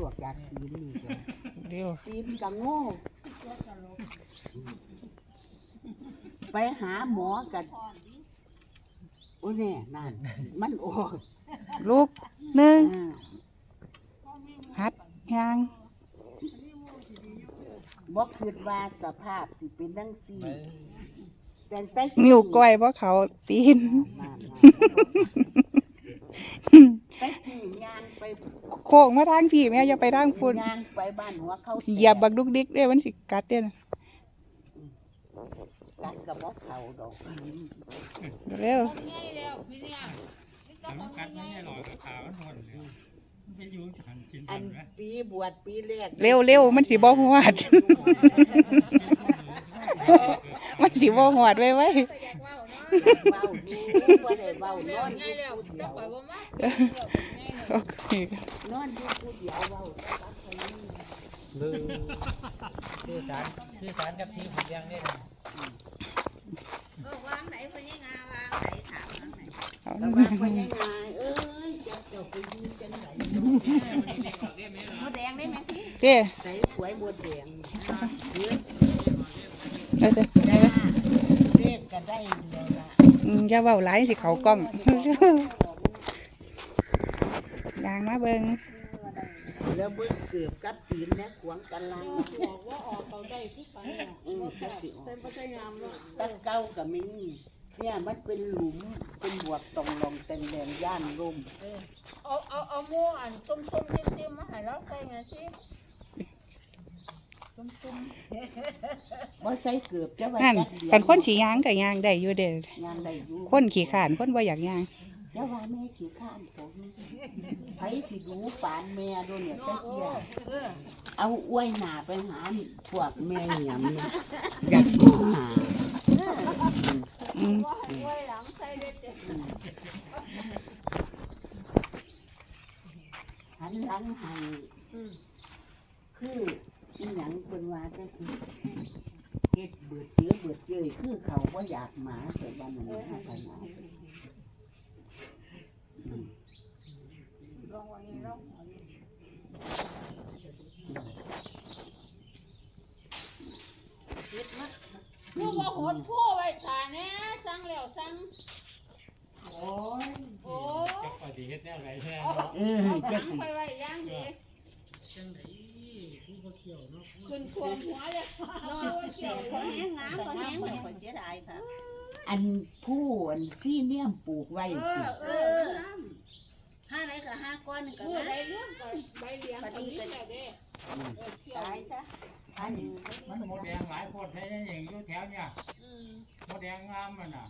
พวกอยากกินนี่ก็เร็วกินกับโง่ไปหาหมอกันโอ้แน่นั่น มันโอ้ลูกหนึ่งอ่าหัดยางบ่คิดว่าสภาพสิเป็นจังซี่แต่งแต่นิ้วก้อยเพราะเขาตีน นั่นๆ แต่กี้ย่างไปโค้งมาทางพี่แม่อย่าไปทางพุ่นย่างไปบ้านหัวเขาเหยียบบักดุกดิกเด้มันสิกัดเด้นะกัดกับบ่เขาดอกเร็วทำกัดไม่ได้หรอกขามันหมดเลยมันไปอยู่หันกินอัทันนไหมปีบวชปีแรกเร็วเร็วมันสิบ่หวดมันสิบ่หวดไว้ไว้ เว้าดูบ่ได้เว้านอนอยู่ผู้เดียวโอเคนอนอยู่ผู้เดียวเว้าแต่ว่าคนนี้ลือสื่อสารสื่อสารกับพี่ผมยังได้เลยวางไหนพญางาวางไหนถามวางไหนเอาแต่ว่าพ่อใหญ่นาเอ้ยจะเจ้าไปยู่จังไดเนาะมดแดงได้ไหมสิเด้ใส่หวยหมดแดงเฮ้อาเด้ได้ไหม เลขก็ได้เดียว อืมอย่าเว้าหลายสิเขากล้องยางมาเบิ่งแล้วเบิ่งเกือบกับปีนและขวางกันลังบอกว่าออกเขาได้ทุกปันอือจักสิออกตั้งเก้าก็มีเนี่ยมันเป็นหลุมเป็นบวกตองลองแตงแดงย่านลมเอาเอาเอาหมูอันส้มส้มๆจิ้มๆมาให้เราใส่ไงสิส้มส้ม บ่ใส่เกือบจะไว้นั่นจักเดียวกันคนสิยางก็ยางได้อยู่เด้งานได้อยู่คนขี้ขานคนบ่อยากยาง จะว่าแม่ขี้ข้านผมไผสิดูปานแม่ดูเนี่ยตะเกียเอาอ้วยหนาไปหาพวกแม่หยำเนี่ยอยากดูหาอืมไว้หลังใส่เด็ดหันหลังให้คืออีหยังเป็นว่าจะคือเก็ดเบิดเจือเบิดเจย คือเขาว่าอยากหมาแต่บ้านนั้นนะไปหมาลองวันนี้ลองลูกว่าหดผู้ไว้ทาแน่สั่งแล้วสั่งโอ้ยโอ้จักปฏิเฮ็ดแน่ไรแน่เออเอาจะสั่งไปไว้ย่างดีจังไหนผู้เกี่ยวเนาะขึ้นควงหัวเลยนอนเกี่ยวพอแห้งน้ำพ อแห้งเลยเสียดายค่ะ อันผู้อันซี่เนี่ยมปลูกไว้เอสิอเออห้าไหนกับห้าก้อนหนึ่งกับเมื่อนะใดเรื่องก็ใบเลี้ยงก็มีแต่เด้เออเที่ยวตายซะอันมันหมดแดงหลายคนแท้ยังอยู่แถวเนี่ยอืมหมดแดงงามมันอะ